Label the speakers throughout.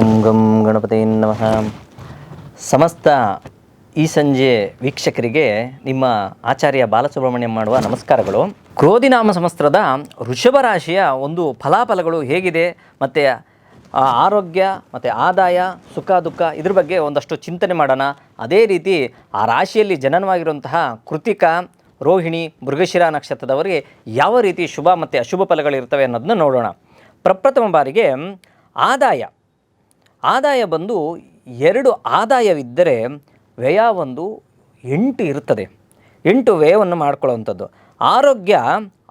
Speaker 1: ಗಂ ಗಣಪತಿ ನಮಃ. ಸಮಸ್ತ ಈ ಸಂಜೆ ವೀಕ್ಷಕರಿಗೆ ನಿಮ್ಮ ಆಚಾರ್ಯ ಬಾಲಸುಬ್ರಹ್ಮಣ್ಯಂ ಮಾಡುವ ನಮಸ್ಕಾರಗಳು. ಕ್ರೋಧಿನಾಮ ಸಮಸ್ತ್ರದ ಋಷಭ ರಾಶಿಯ ಒಂದು ಫಲಾಫಲಗಳು ಹೇಗಿದೆ, ಮತ್ತು ಆರೋಗ್ಯ, ಮತ್ತು ಆದಾಯ, ಸುಖ, ದುಃಖ ಇದ್ರ ಬಗ್ಗೆ ಒಂದಷ್ಟು ಚಿಂತನೆ ಮಾಡೋಣ. ಅದೇ ರೀತಿ ಆ ರಾಶಿಯಲ್ಲಿ ಜನನವಾಗಿರುವಂತಹ ಕೃತಿಕ, ರೋಹಿಣಿ, ಮೃಗಶಿರ ನಕ್ಷತ್ರದವರಿಗೆ ಯಾವ ರೀತಿ ಶುಭ ಮತ್ತು ಅಶುಭ ಫಲಗಳಿರ್ತವೆ ಅನ್ನೋದನ್ನ ನೋಡೋಣ. ಪ್ರಪ್ರಥಮ ಬಾರಿಗೆ ಆದಾಯ. ಆದಾಯ ಬಂದು ಎರಡು ಆದಾಯವಿದ್ದರೆ ವ್ಯಯ ಒಂದು ಎಂಟು ಇರುತ್ತದೆ. ಎಂಟು ವ್ಯಯವನ್ನು ಮಾಡ್ಕೊಳ್ಳುವಂಥದ್ದು. ಆರೋಗ್ಯ,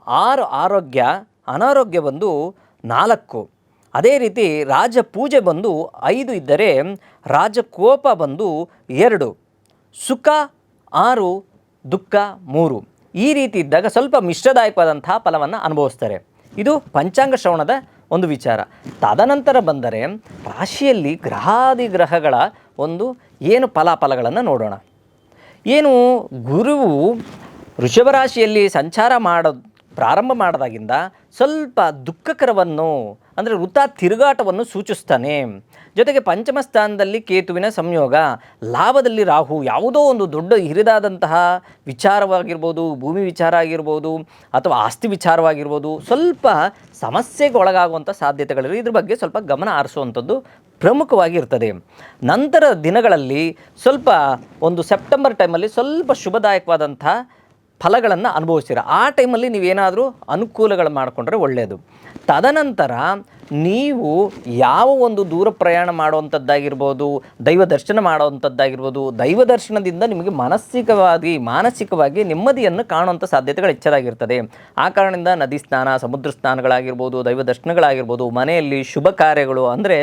Speaker 1: ಆರು ಆರೋಗ್ಯ, ಅನಾರೋಗ್ಯ ಬಂದು ನಾಲ್ಕು. ಅದೇ ರೀತಿ ರಾಜ ಪೂಜೆ ಬಂದು ಐದು ಇದ್ದರೆ ರಾಜಕೋಪ ಬಂದು ಎರಡು. ಸುಖ ಆರು, ದುಃಖ ಮೂರು. ಈ ರೀತಿ ಇದ್ದಾಗ ಸ್ವಲ್ಪ ಮಿಶ್ರದಾಯಕವಾದಂತಹ ಫಲವನ್ನು ಅನುಭವಿಸ್ತಾರೆ. ಇದು ಪಂಚಾಂಗ ಶ್ರವಣದ ಒಂದು ವಿಚಾರ. ತದನಂತರ ಬಂದರೆ ರಾಶಿಯಲ್ಲಿ ಗ್ರಹಾದಿ ಗ್ರಹಗಳ ಒಂದು ಏನು ಫಲಾಫಲಗಳನ್ನು ನೋಡೋಣ. ಏನು ಗುರುವು ವೃಷಭ ರಾಶಿಯಲ್ಲಿ ಸಂಚಾರ ಮಾಡೋ ಪ್ರಾರಂಭ ಮಾಡಿದಾಗಿಂದ ಸ್ವಲ್ಪ ದುಃಖಕರವನ್ನು ಅಂದರೆ ವೃತ್ತ ತಿರುಗಾಟವನ್ನು ಸೂಚಿಸ್ತಾನೆ. ಜೊತೆಗೆ ಪಂಚಮ ಸ್ಥಾನದಲ್ಲಿ ಕೇತುವಿನ ಸಂಯೋಗ. ಲಾಭದಲ್ಲಿ ರಾಹು ಯಾವುದೋ ಒಂದು ದೊಡ್ಡ ಹಿರಿದಾದಂತಹ ವಿಚಾರವಾಗಿರ್ಬೋದು, ಭೂಮಿ ವಿಚಾರ ಆಗಿರ್ಬೋದು ಅಥವಾ ಆಸ್ತಿ ವಿಚಾರವಾಗಿರ್ಬೋದು, ಸ್ವಲ್ಪ ಸಮಸ್ಯೆಗೆ ಒಳಗಾಗುವಂಥ ಸಾಧ್ಯತೆಗಳಿವೆ. ಇದ್ರ ಬಗ್ಗೆ ಸ್ವಲ್ಪ ಗಮನ ಹರಿಸುವಂಥದ್ದು ಪ್ರಮುಖವಾಗಿ ಇರ್ತದೆ. ನಂತರ ದಿನಗಳಲ್ಲಿ ಸ್ವಲ್ಪ ಒಂದು ಸೆಪ್ಟೆಂಬರ್ ಟೈಮಲ್ಲಿ ಸ್ವಲ್ಪ ಶುಭದಾಯಕವಾದಂಥ ಫಲಗಳನ್ನು ಅನುಭವಿಸ್ತೀರ. ಆ ಟೈಮಲ್ಲಿ ನೀವೇನಾದರೂ ಅನುಕೂಲಗಳು ಮಾಡಿಕೊಂಡ್ರೆ ಒಳ್ಳೆಯದು ತದನಂತರ ನೀವು ಯಾವ ಒಂದು ದೂರ ಪ್ರಯಾಣ ಮಾಡುವಂಥದ್ದಾಗಿರ್ಬೋದು, ದೈವ ದರ್ಶನ ಮಾಡುವಂಥದ್ದಾಗಿರ್ಬೋದು, ದೈವ ದರ್ಶನದಿಂದ ನಿಮಗೆ ಮಾನಸಿಕವಾಗಿ ಮಾನಸಿಕವಾಗಿ ನೆಮ್ಮದಿಯನ್ನು ಕಾಣುವಂಥ ಸಾಧ್ಯತೆಗಳು ಹೆಚ್ಚಾಗಿರ್ತದೆ ಆ ಕಾರಣದಿಂದ ನದಿ ಸ್ನಾನ, ಸಮುದ್ರ ಸ್ನಾನಗಳಾಗಿರ್ಬೋದು, ದೈವ ದರ್ಶನಗಳಾಗಿರ್ಬೋದು, ಮನೆಯಲ್ಲಿ ಶುಭ ಕಾರ್ಯಗಳು ಅಂದರೆ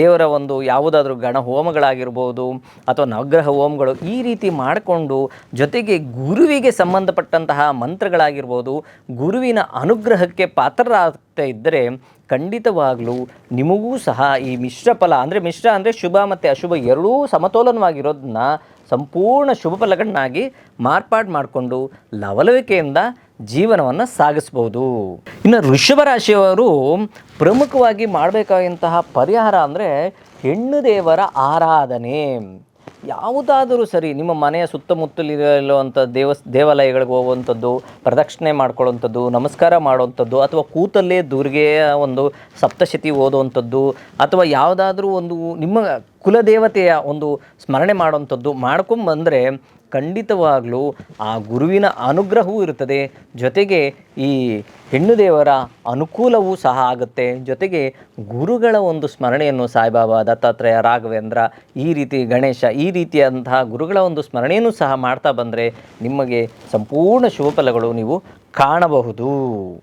Speaker 1: ದೇವರ ಒಂದು ಯಾವುದಾದ್ರೂ ಗಣ ಹೋಮಗಳಾಗಿರ್ಬೋದು ಅಥವಾ ನವಗ್ರಹ ಹೋಮಗಳು ಈ ರೀತಿ ಮಾಡಿಕೊಂಡು ಜೊತೆಗೆ ಗುರುವಿಗೆ ಸಂಬಂಧಪಟ್ಟಂತಹ ಮಂತ್ರಗಳಾಗಿರ್ಬೋದು, ಗುರುವಿನ ಅನುಗ್ರಹಕ್ಕೆ ಪಾತ್ರರಾಗ್ತಾ ಇದ್ದರೆ ಖಂಡಿತವಾಗಲೂ ನಿಮಗೂ ಸಹ ಈ ಮಿಶ್ರ ಫಲ, ಅಂದರೆ ಮಿಶ್ರ ಅಂದರೆ ಶುಭ ಮತ್ತು ಅಶುಭ ಎರಡೂ ಸಮತೋಲನವಾಗಿರೋದನ್ನ ಸಂಪೂರ್ಣ ಶುಭ ಫಲಗಳನ್ನಾಗಿ ಮಾರ್ಪಾಡು ಮಾಡಿಕೊಂಡು ಲವಲವಿಕೆಯಿಂದ ಜೀವನವನ್ನು ಸಾಗಿಸ್ಬೋದು. ಇನ್ನು ಋಷಭ ರಾಶಿಯವರು ಪ್ರಮುಖವಾಗಿ ಮಾಡಬೇಕಾದಂತಹ ಪರಿಹಾರ ಅಂದರೆ ಹೆಣ್ಣು ದೇವರ ಆರಾಧನೆ. ಯಾವುದಾದರೂ ಸರಿ ನಿಮ್ಮ ಮನೆಯ ಸುತ್ತಮುತ್ತಲಿರುವಂಥ ದೇವ ದೇವಾಲಯಗಳಿಗೆ ಹೋಗುವಂಥದ್ದು, ಪ್ರದಕ್ಷಿಣೆ ಮಾಡ್ಕೊಳ್ಳುವಂಥದ್ದು, ನಮಸ್ಕಾರ ಮಾಡುವಂಥದ್ದು, ಅಥವಾ ಕೂತಲ್ಲೇ ದುರ್ಗೆಯ ಒಂದು ಸಪ್ತಶತಿ ಓದುವಂಥದ್ದು, ಅಥವಾ ಯಾವುದಾದ್ರೂ ಒಂದು ನಿಮ್ಮ ಕುಲದೇವತೆಯ ಒಂದು ಸ್ಮರಣೆ ಮಾಡುವಂಥದ್ದು ಮಾಡ್ಕೊಂಬಂದರೆ ಖಂಡಿತವಾಗಲೂ ಆ ಗುರುವಿನ ಅನುಗ್ರಹವೂ ಇರುತ್ತದೆ. ಜೊತೆಗೆ ಈ ಹೆಣ್ಣು ದೇವರ ಅನುಕೂಲವೂ ಸಹ ಆಗುತ್ತೆ. ಜೊತೆಗೆ ಗುರುಗಳ ಒಂದು ಸ್ಮರಣೆಯನ್ನು ಸಾಯಿಬಾಬಾ ದತ್ತಾತ್ರೇಯ ರಾಘವೇಂದ್ರ ಈ ರೀತಿ ಗಣೇಶ ಈ ರೀತಿಯಾದಂತಹ ಗುರುಗಳ ಒಂದು ಸ್ಮರಣೆಯನ್ನು ಸಹ ಮಾಡ್ತಾ ಬಂದರೆ ನಿಮಗೆ ಸಂಪೂರ್ಣ ಶುಭಫಲಗಳು ನೀವು ಕಾಣಬಹುದು.